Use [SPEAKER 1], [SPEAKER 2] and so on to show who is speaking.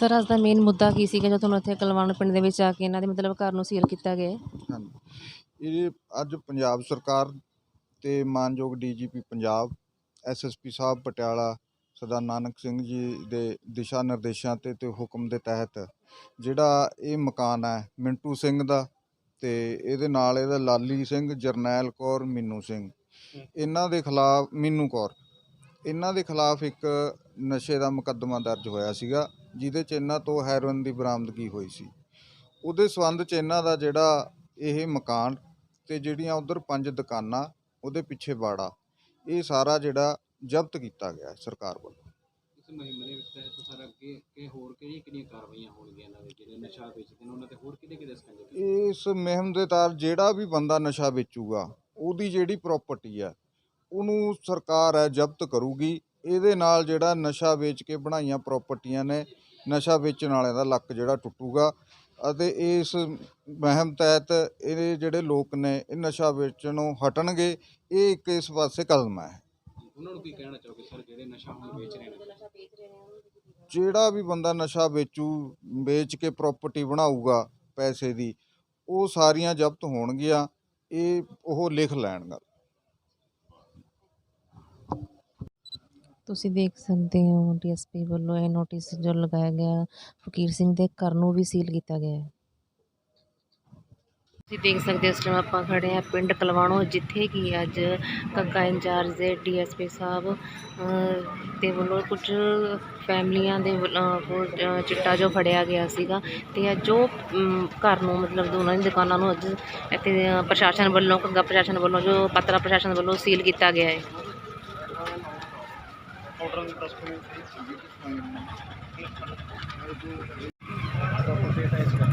[SPEAKER 1] Sir ਅੱਜ ਦਾ main ਮੁੱਦਾ ਕੀ ਸੀਗਾ ਜਦੋਂ ਤੁਹਾਨੂੰ ਇੱਥੇ ਕਲਵਾਣ ਪਿੰਡ ਦੇ ਵਿੱਚ ਆ ਕੇ ਇਹਨਾਂ ਦੇ ਮਤਲਬ ਘਰ ਨੂੰ ਸੀਲ ਕੀਤਾ ਗਿਆ? ਹੈ?
[SPEAKER 2] ਹਾਂਜੀ। ਇਹ ਅੱਜ ਪੰਜਾਬ ਸਰਕਾਰ ਤੇ ਮਾਨਯੋਗ ਡੀਜੀਪੀ ਪੰਜਾਬ ਐਸਐਸਪੀ ਸਾਹਿਬ, ਪਟਿਆਲਾ, ਸਰਦਾਰ ਨਾਨਕ ਸਿੰਘ ਜੀ ਦੇ ਦਿਸ਼ਾ ਨਿਰਦੇਸ਼ਾਂ ਤੇ ਤੇ ਹੁਕਮ ਦੇ ਤਹਿਤ ਜਿਹੜਾ ਇਹ ਮਕਾਨ ਹੈ, ਮਿੰਟੂ ਸਿੰਘ ਦਾ ਤੇ ਇਹਦੇ ਨਾਲ ਇਹਦਾ ਲਾਲੀ ਸਿੰਘ, ਜਰਨੈਲ ਕੌਰ, ਮੀਨੂ ਸਿੰਘ। ਇਹਨਾਂ ਦੇ ਖਿਲਾਫ, ਮੀਨੂ ਕੌਰ। ਇਹਨਾਂ ਦੇ ਖਿਲਾਫ ਇੱਕ ਨਸ਼ੇ ਦਾ ਮੁਕੱਦਮਾ ਦਰਜ ਹੋਇਆ ਸੀਗਾ। ਜਿਹਦੇ 'ਚ ਇਹਨਾਂ ਤੋਂ ਹੈਰੋਇਨ ਦੀ ਬਰਾਮਦਗੀ ਹੋਈ ਸੀ। ਉਹਦੇ ਸਬੰਧ 'ਚ ਇਹਨਾਂ ਦਾ ਜਿਹੜਾ ਇਹ ਮਕਾਨ ਤੇ ਜਿਹੜੀਆਂ ਉਧਰ ਪੰਜ ਦੁਕਾਨਾਂ ਉਹਦੇ ਪਿੱਛੇ ਬਾੜਾ ਇਹ ਸਾਰਾ ਜਿਹੜਾ ਜ਼ਬਤ ਕੀਤਾ ਗਿਆ ਹੈ ਸਰਕਾਰ ਵੱਲੋਂ।
[SPEAKER 3] ਇਸ ਮੁਹਿੰਮ ਦੇ ਤਹਿਤ ਸਰ ਅੱਗੇ ਕਿ ਹੋਰ ਕਿਹੜੀਆਂ ਕਿਹੜੀਆਂ ਕਾਰਵਾਈਆਂ ਹੋਣਗੀਆਂ ਇਹਨਾਂ ਦੇ ਜਿਹੜੇ ਨਸ਼ਾ ਵੇਚਦੇ ਨੇ ਉਹਨਾਂ ਤੇ ਹੋਰ ਕਿਹਦੇ ਕਿਹਦੇ ਸਕੰਜੇ
[SPEAKER 2] ਇਸ ਮੁਹਿੰਮ ਦੇ ਤਹਿਤ ਜਿਹੜਾ ਵੀ ਬੰਦਾ ਨਸ਼ਾ ਵੇਚੂਗਾ ਉਹਦੀ ਜਿਹੜੀ ਪ੍ਰਾਪਰਟੀ ਹੈ ਉਹਨੂੰ ਸਰਕਾਰ ਹੈ ਜ਼ਬਤ ਕਰੂਗੀ। ਇਹਦੇ ਨਾਲ ਜਿਹੜਾ ਨਸ਼ਾ ਵੇਚ ਕੇ ਬਣਾਈਆਂ ਪ੍ਰਾਪਰਟੀਆਂ ਨੇ ਨਸ਼ਾ ਵੇਚਣ ਵਾਲਿਆਂ ਦਾ ਲੱਕ ਜਿਹੜਾ ਟੁੱਟੂਗਾ ਅਤੇ ਇਸ ਮੁਹਿੰਮ ਤਹਿਤ ਇਹ ਜਿਹੜੇ ਲੋਕ ਨੇ ਇਹ ਨਸ਼ਾ ਵੇਚਣੋਂ ਹਟਣਗੇ ਇਹ ਇੱਕ ਇਸ ਪਾਸੇ ਕਦਮ ਹੈ।
[SPEAKER 3] ਉਹਨਾਂ ਨੂੰ ਕੀ ਕਹਿਣਾ ਚਾਹੋਗੇ ਸਰ ਜਿਹੜੇ ਨਸ਼ਾ ਹੁਣ ਵੇਚ ਰਹੇ ਨੇ?
[SPEAKER 2] ਜਿਹੜਾ ਵੀ ਬੰਦਾ ਨਸ਼ਾ ਵੇਚੂ ਵੇਚ ਕੇ ਪ੍ਰਾਪਰਟੀ ਬਣਾਊਗਾ ਪੈਸੇ ਦੀ ਉਹ ਸਾਰੀਆਂ ਜ਼ਬਤ ਹੋਣਗੀਆਂ ਇਹ ਉਹ ਲਿਖ ਲੈਣਗਾ
[SPEAKER 1] ਤੁਸੀਂ ਦੇਖ ਸਕਦੇ ਹੋ ਡੀਐਸਪੀ ਵੱਲੋਂ ਇਹ ਨੋਟਿਸ ਜੋ ਲਗਾਇਆ ਗਿਆ ਫਕੀਰ ਸਿੰਘ ਦੇ ਘਰ ਨੂੰ ਵੀ ਸੀਲ ਕੀਤਾ ਗਿਆ ਹੈ। ਤੁਸੀਂ ਦੇਖ ਸਕਦੇ ਹੋ ਇਸ ਟਾਈਮ ਆਪਾਂ ਖੜੇ ਆ ਪਿੰਡ ਕਲਵਾਣੋ ਜਿੱਥੇ ਕਿ ਅੱਜ ਕੱਕਾ ਇੰਚਾਰਜ ਦੇ ਡੀਐਸਪੀ ਸਾਹਿਬ ਦੇ ਵੱਲੋਂ ਕੁਝ ਫੈਮਲੀਆਂ ਦੇ ਵੱਲ- ਕੋਲ, ਚਿੱਟਾ ਜੋ ਫੜਿਆ ਗਿਆ ਸੀਗਾ ਤੇ ਅੱਜ ਜੋ ਘਰ ਨੂੰ ਮਤਲਬ ਦੋਨਾਂ ਦੀ ਦੁਕਾਨਾਂ ਨੂੰ ਅੱਜ ਇੱਥੇ ਪ੍ਰਸ਼ਾਸਨ ਵੱਲੋਂ ਕੱਗਾ ਪ੍ਰਸ਼ਾਸਨ ਵੱਲੋਂ ਜੋ ਪੱਤਰਾ ਪ੍ਰਸ਼ਾਸਨ ਵੱਲੋਂ ਸੀਲ ਕੀਤਾ ਗਿਆ ਹੈ। Tá Outra